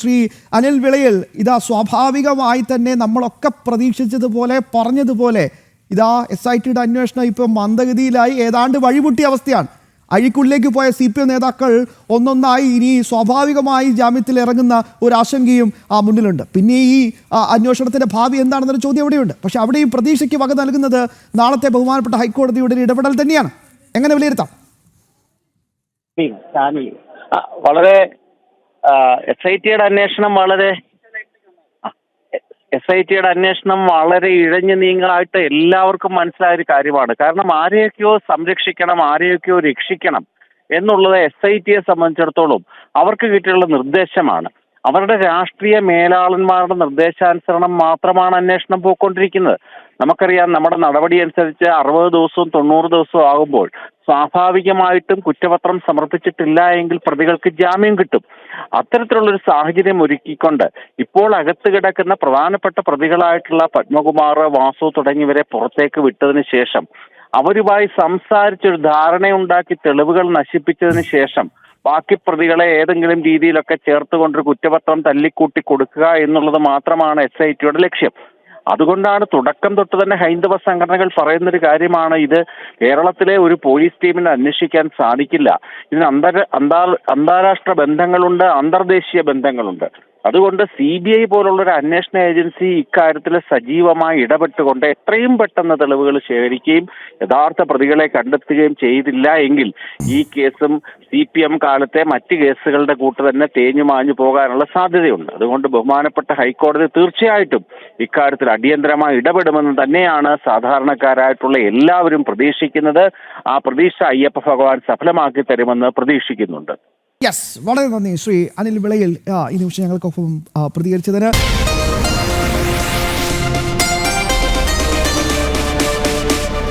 ശ്രീ അനിൽ വിളയിൽ ഇതാ സ്വാഭാവികമായി തന്നെ നമ്മളൊക്കെ പ്രതീക്ഷിച്ചതുപോലെ പറഞ്ഞതുപോലെ ഇതാ എസ് ഐ ടിയുടെ അന്വേഷണം ഇപ്പോൾ മന്ദഗതിയിലായി ഏതാണ്ട് വഴിമുട്ടിയ അവസ്ഥയാണ്. അഴിക്കുള്ളിലേക്ക് പോയ സി പി എം നേതാക്കൾ ഒന്നൊന്നായി ഇനി സ്വാഭാവികമായി ജാമ്യത്തിൽ ഇറങ്ങുന്ന ഒരു ആശങ്കയും ആ മുന്നിലുണ്ട്. പിന്നെ ഈ അന്വേഷണത്തിന്റെ ഭാവി എന്താണെന്നൊരു ചോദ്യം എവിടെയുണ്ട് പക്ഷെ അവിടെയും പ്രതീക്ഷയ്ക്ക് വക നൽകുന്നത് നാളത്തെ ബഹുമാനപ്പെട്ട ഹൈക്കോടതിയുടെ ഒരു ഇടപെടൽ തന്നെയാണ്. എങ്ങനെ വിലയിരുത്താം? വളരെ എസ് ഐ ടിയുടെ അന്വേഷണം വളരെ എസ് ഐ ടിയുടെ അന്വേഷണം വളരെ ഇഴഞ്ഞു നീങ്ങലായിട്ട് എല്ലാവർക്കും മനസ്സിലായ ഒരു കാര്യമാണ്. കാരണം ആരെയൊക്കെയോ സംരക്ഷിക്കണം ആരെയൊക്കെയോ രക്ഷിക്കണം എന്നുള്ളത് എസ് ഐ ടിയെ സംബന്ധിച്ചിടത്തോളം അവർക്ക് കിട്ടിയുള്ള നിർദ്ദേശമാണ്. അവരുടെ രാഷ്ട്രീയ മേലാളന്മാരുടെ നിർദ്ദേശാനുസരണം മാത്രമാണ് അന്വേഷണം പോയിക്കൊണ്ടിരിക്കുന്നത്. നമുക്കറിയാം നമ്മുടെ നടപടി അനുസരിച്ച് അറുപത് ദിവസവും തൊണ്ണൂറ് ദിവസവും ആകുമ്പോൾ സ്വാഭാവികമായിട്ടും കുറ്റപത്രം സമർപ്പിച്ചിട്ടില്ല എങ്കിൽ പ്രതികൾക്ക് ജാമ്യം കിട്ടും. അത്തരത്തിലുള്ളൊരു സാഹചര്യം ഒരുക്കിക്കൊണ്ട് ഇപ്പോൾ അകത്ത് കിടക്കുന്ന പ്രധാനപ്പെട്ട പ്രതികളായിട്ടുള്ള പത്മകുമാർ വാസു തുടങ്ങിയവരെ പുറത്തേക്ക് വിട്ടതിന് ശേഷം അവരുമായി സംസാരിച്ചൊരു ധാരണയുണ്ടാക്കി തെളിവുകൾ നശിപ്പിച്ചതിന് ശേഷം ബാക്കി പ്രതികളെ ഏതെങ്കിലും രീതിയിലൊക്കെ ചേർത്തുകൊണ്ടൊരു കുറ്റപത്രം തല്ലിക്കൂട്ടി കൊടുക്കുക എന്നുള്ളത് മാത്രമാണ് എസ് ഐ ടിയുടെ ലക്ഷ്യം. അതുകൊണ്ടാണ് തുടക്കം തൊട്ട് തന്നെ ഹൈന്ദവ സംഘടനകൾ പറയുന്ന ഒരു കാര്യമാണ് ഇത്. കേരളത്തിലെ ഒരു പോലീസ് ടീമിന് അന്വേഷിക്കാൻ സാധിക്കില്ല. ഇതിന് അന്തര അന്താരാഷ്ട്ര ബന്ധങ്ങളുണ്ട് അന്തർദേശീയ ബന്ധങ്ങളുണ്ട്. അതുകൊണ്ട് സി ബി ഐ പോലുള്ള ഒരു അന്വേഷണ ഏജൻസി ഇക്കാര്യത്തിൽ സജീവമായി ഇടപെട്ടുകൊണ്ട് എത്രയും പെട്ടെന്ന് തെളിവുകൾ ശേഖരിക്കുകയും യഥാർത്ഥ പ്രതികളെ കണ്ടെത്തുകയും ചെയ്തില്ല എങ്കിൽ ഈ കേസും സി പി എം കാലത്തെ മറ്റ് കേസുകളുടെ കൂട്ട് തന്നെ തേഞ്ഞു മാഞ്ഞു പോകാനുള്ള സാധ്യതയുണ്ട്. അതുകൊണ്ട് ബഹുമാനപ്പെട്ട ഹൈക്കോടതി തീർച്ചയായിട്ടും ഇക്കാര്യത്തിൽ അടിയന്തരമായി ഇടപെടുമെന്ന് തന്നെയാണ് സാധാരണക്കാരായിട്ടുള്ള എല്ലാവരും പ്രതീക്ഷിക്കുന്നത്. ആ പ്രതീക്ഷ അയ്യപ്പ ഭഗവാൻ സഫലമാക്കി തരുമെന്ന് പ്രതീക്ഷിക്കുന്നുണ്ട്. യെസ് വളരെ നന്ദി ശ്രീ അനിൽ വിളയിൽ ഈ നിമിഷം ഞങ്ങൾക്കൊപ്പം പ്രതികരിച്ചതിന്.